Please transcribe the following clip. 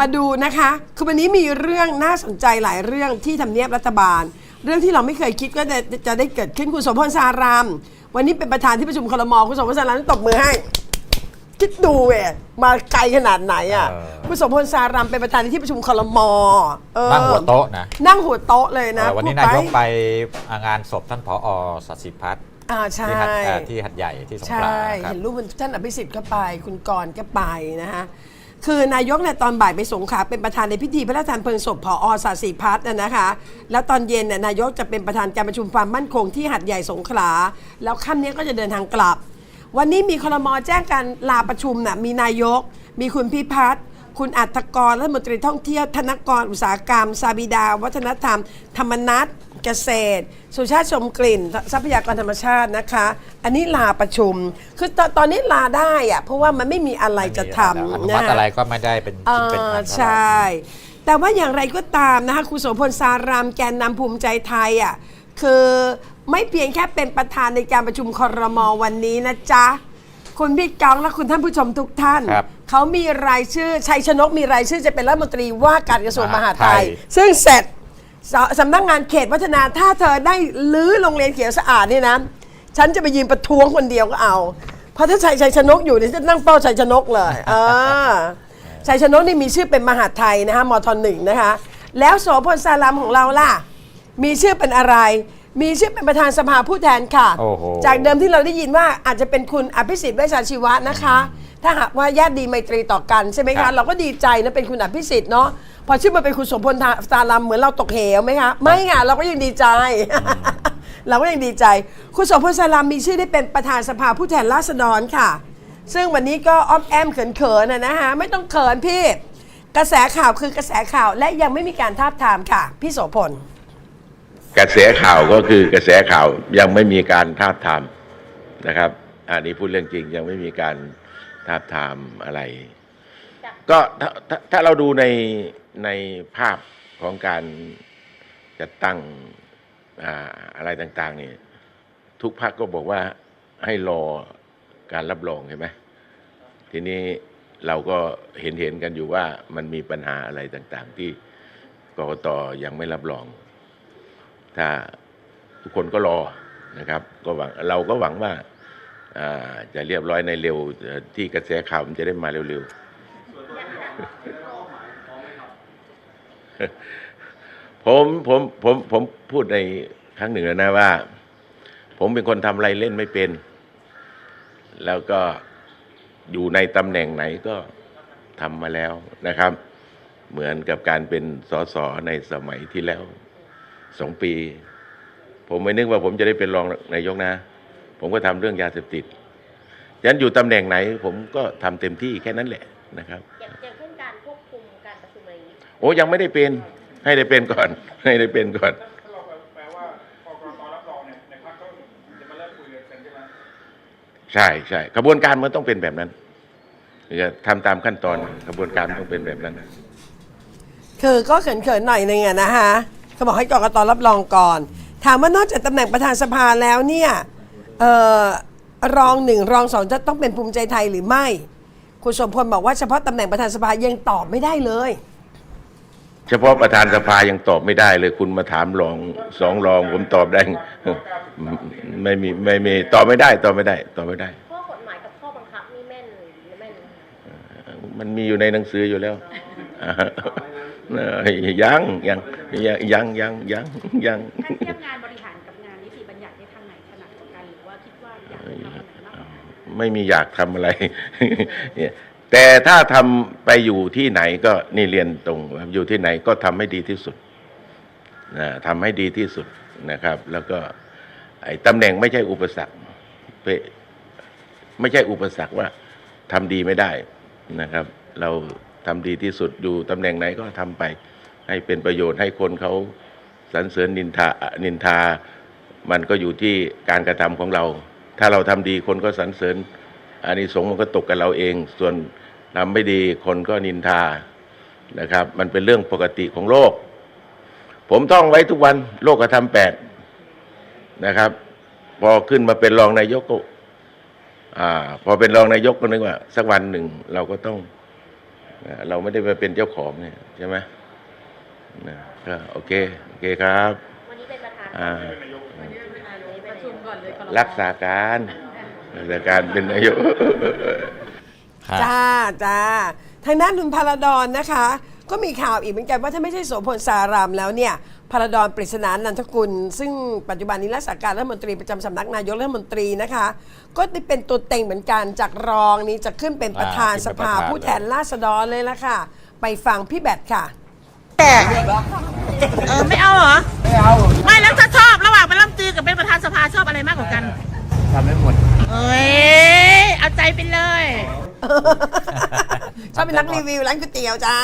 มาดูนะคะ คือวันนี้มีเรื่องน่าสนใจหลายเรื่องที่ทำเนียบรัฐบาล เรื่องที่เราไม่เคยคิดก็จะจะได้เกิดขึ้นคุณสมพลสาราม วันนี้เป็นประธานที่ประชุมคลมคุณสมพลสารามตบมือให้ คิดดูเว้ยมาไกลขนาดไหนอะเออ คุณสมพลสารามเป็นประธานในที่ประชุมคลมเออนั่งหัวโต๊ะนะนั่งหัวโต๊ะเลยนะเอ่อวันนี้พูดนายกไปงานศพท่านผอสศิพัฒน์อ่าใช่ ที่หัดเอ่อที่หัดใหญ่ที่สงขลาใช่ครับ เห็นรูปท่านอภิสิทธิ์ก็ไป คุณกรณ์ก็ไปนะฮะ คือนายกเนี่ยตอนบ่ายไปสงขลาเป็นประธานในพิธีพระราชทานเพลิงศพผอสาสีพัฒน์นะคะ แล้วตอนเย็นเนี่ยนายกจะเป็นประธานการประชุมความมั่นคงที่หัดใหญ่สงขลา แล้วค่ำนี้ก็จะเดินทางกลับ วันนี้มีคลมแจ้งการลาประชุมน่ะมีนายก มีคุณพิพัฒน์คุณอัตกรรัฐมนตรีท่องเที่ยวธนกรอุตสาหกรรม ซาบิดา วัฒนธรรม ธรรมนัฐ เกษตร สุชาติชมกลิ่น ทรัพยากรธรรมชาตินะคะ อันนี้ลาประชุม คือตอนตอนนี้ลาได้อะเพราะว่ามันไม่มีอะไรจะทำอนุนะมัติฮะอะไรก็ไม่ได้เป็นเอชิ้นเป็นออันเท่าไหร่ใช่ แต่ว่าอย่างไรก็ตามนะคะครูโสพลสารามแกนนำภูมิใจไทยอะคือไม่เพียงแค่เป็นประธานในการประชุมครมวันนี้นะจ๊ะคุณพี่กองและคุณท่านผู้ชมทุกท่านครับเขามีรายชื่อชัยชนกมีรายชื่อจะเป็นรัฐมนตรีว่าการกระทรวงมมหาหาดดไทไทยยซึ่งเสร็จ สสำนักงานเขตวัฒนาถ้าเธอได้ลื้อโรงเรียนเขียวสะอาดนี่นะ ฉันจะไปยืนประท้วงคนเดียวก็เอา เพราะถ้าชัยชัยชนกอยู่เนี่ยจะนั่งเฝ้าชัยชนกเลยเออชัยชนกนี่มีชื่อเป็นมหาดไทยนะคะมทหนึ่งนะคะ แล้วโสพลสารามของเราล่ะ มีชื่อเป็นอะไร มีชื่อเป็นประธานสภาผู้แทนค่ะ โอ้โห จากเดิมที่เราได้ยินว่าอาจจะเป็นคุณอภิสิทธิ์เวชชาชีวะนะคะ ถ้าหากว่าญาติดีไมตรีต่อกันใช่ไหมครัคะ บ เราก็ดีใจนะเป็นคุณอภิสิทธิ์เนาะพอชื่อมาเป็นคุณสมพลสารามเหมือนเราตกเหวไหมคะไม่ค่ะเราก็ยังดีใจ เราก็ยังดีใจ คุณสมพลสารามมีชื่อได้เป็นประธานสภาผู้แทนราษฎรค่ะ ซึ่งวันนี้ก็อ้อมแอมเขินๆนะนะฮะไม่ต้องเขินพี่ กระแสข่าวคือกระแสข่าวและยังไม่มีการทาบทามค่ะ พี่โสพล กระแสข่าวก็คือกระแสข่าวยังไม่มีการทาบทามนะครับ อันนี้พูดเรื่องจริงยังไม่มีการทาบทามอะไร ก็ถ้าถ้าถ้าเราดูในในภาพของการจัดตั้งอ่าอะไรต่างๆนี่ทุกพักก็บอกว่าให้รอการรับรองเห็นไหมทีนี้เราก็เห็นเห็นกันอยู่ว่ามันมีปัญหาอะไรต่างๆ ที่กรกตยังไม่รับรอง ถ้าทุกคนก็รอนะครับก็หวังเราก็หวังว่าจะเรียบร้อยในเร็วที่กระแสข่าวมันจะได้มาเร็วๆ ผมผมผมผมพูดในครั้งหนึ่งแล้วนะว่า ผมเป็นคนทำอะไรเล่นไม่เป็น แล้วก็อยู่ในตำแหน่งไหนก็ทำมาแล้วนะครับ เหมือนกับการเป็นสสในสมัยที่แล้ว สองปี ผมไม่นึกว่าผมจะได้เป็นรองนายกนะ ผมก็ทำเรื่องยาเสพติดฉะนั้นอยู่ตำแหน่งไหน ผมก็ทำเต็มที่แค่นั้นแหละนะครับอย่างอย่างเช่นการควบคุมการประชุมอะไรอย่างนี้โอ้ยังไม่ได้เป็นให้ได้เป็นก่อน ให้ได้เป็นก่อนถ้าเราแปลว่ากกตรับรองเนี่ยในพรรคก็จะมาเริ่มคุยกันใช่ไหมใช่ใช่กระบวนการมันต้องเป็นแบบนั้นจะทำตามขั้นตอนกระบวนการต้องเป็นแบบนั้น คือก็เขินๆหน่อยนึงอะนะคะ เขาบอกให้กรกตรับรองก่อน ถามว่านอกจากตำแหน่งประธานสภาแล้วเนี่ยเอ่อรองหนึ่งรองสองจะต้องเป็นภูมิใจไทยหรือไม่ คุณสมพลบอกว่าเฉพาะตำแหน่งประธานสภายังตอบไม่ได้เลย เฉพาะประธานสภายังตอบไม่ได้เลย คุณมาถามรองสองรองผมตอบได้ ไม่มีไม่มีตอบไม่ได้ตอบไม่ได้ตอบไม่ได้ ข้อกฎหมายกับข้อบังคับนี่แม่นหรือไม่แม่นนะคะมันมีอยู่ในหนังสืออยู่แล้วเอ่อ ยังยังยังยังยังยังยังถ้าเทียบงานบริหารกับงานนิติบัญญัติในทางไหนถนัดกว่ากันหรือว่าคิดว่าอยากจะทำอันไหนมากกว่ากันไม่มีอยากทำอะไรเนี่ยแต่ถ้าทำไปอยู่ที่ไหนก็นี่เรียนตรงครับอยู่ที่ไหนก็ทำให้ดีที่สุดนะทำให้ดีที่สุดนะครับ แล้วก็ไอ้ตำแหน่งไม่ใช่อุปสรรคเปไม่ใช่อุปสรรคว่าทำดีไม่ได้นะครับ เรา ทำดีที่สุดอยู่ตำแหน่งไหนก็ทำไป ให้เป็นประโยชน์ให้คนเขาสรรเสริญนินทานินทา มันก็อยู่ที่การกระทำของเรา ถ้าเราทำดีคนก็สรรเสริญอานิสงส์มันก็ตกกับเราเอง ส่วนทำไม่ดีคนก็นินทานะครับ มันเป็นเรื่องปกติของโลก ผมท่องไว้ทุกวันโลกกระทำแปดนะครับ พอขึ้นมาเป็นรองนายกก็อ่าพอเป็นรองนายกก็นึกว่า สักวันหนึ่งเราก็ต้อง เราไม่ได้มาเป็นเจ้าของเนี่ยใช่ไหมนะก็โอเค โอเคครับ วันนี้เป็นประธานอ่าวันนี้เป็นประชุมก่อนเลยคอรมอรักษาการรักษาการเป็นนายก ครับ จ้าจ้าทางด้านคุณพาราดอนนะคะ ก็มีข่าวอีกเหมือนกันว่าถ้าไม่ใช่โสพลสารามแล้วเนี่ยพาราดอนปริศนานันทกุล ซึ่งปัจจุบันนี้รักษาการรัฐมนตรีประจำสำนักนายกรัฐมนตรีนะคะ ก็ได้เป็นตัวเต็งเหมือนกันจากรองนี้จะขึ้นเป็นประธานอ่าสภาขึ้นเป็นประธาน ผู้แทนราษฎรเลยละค่ะ ไปฟังพี่แบทค่ะ แต่เออไม่เอาเหรอ ไม่เอาไม่แล้วถ้าชอบระหว่างเป็นรัฐมนตรีกับเป็นประธานสภาชอบอะไรมากกว่ากัน ทำได้หมด เอ้ย เอาใจไปเลย ชอบเป็นนักรีวิวร้านก๋วยเตี๋ยวจ้า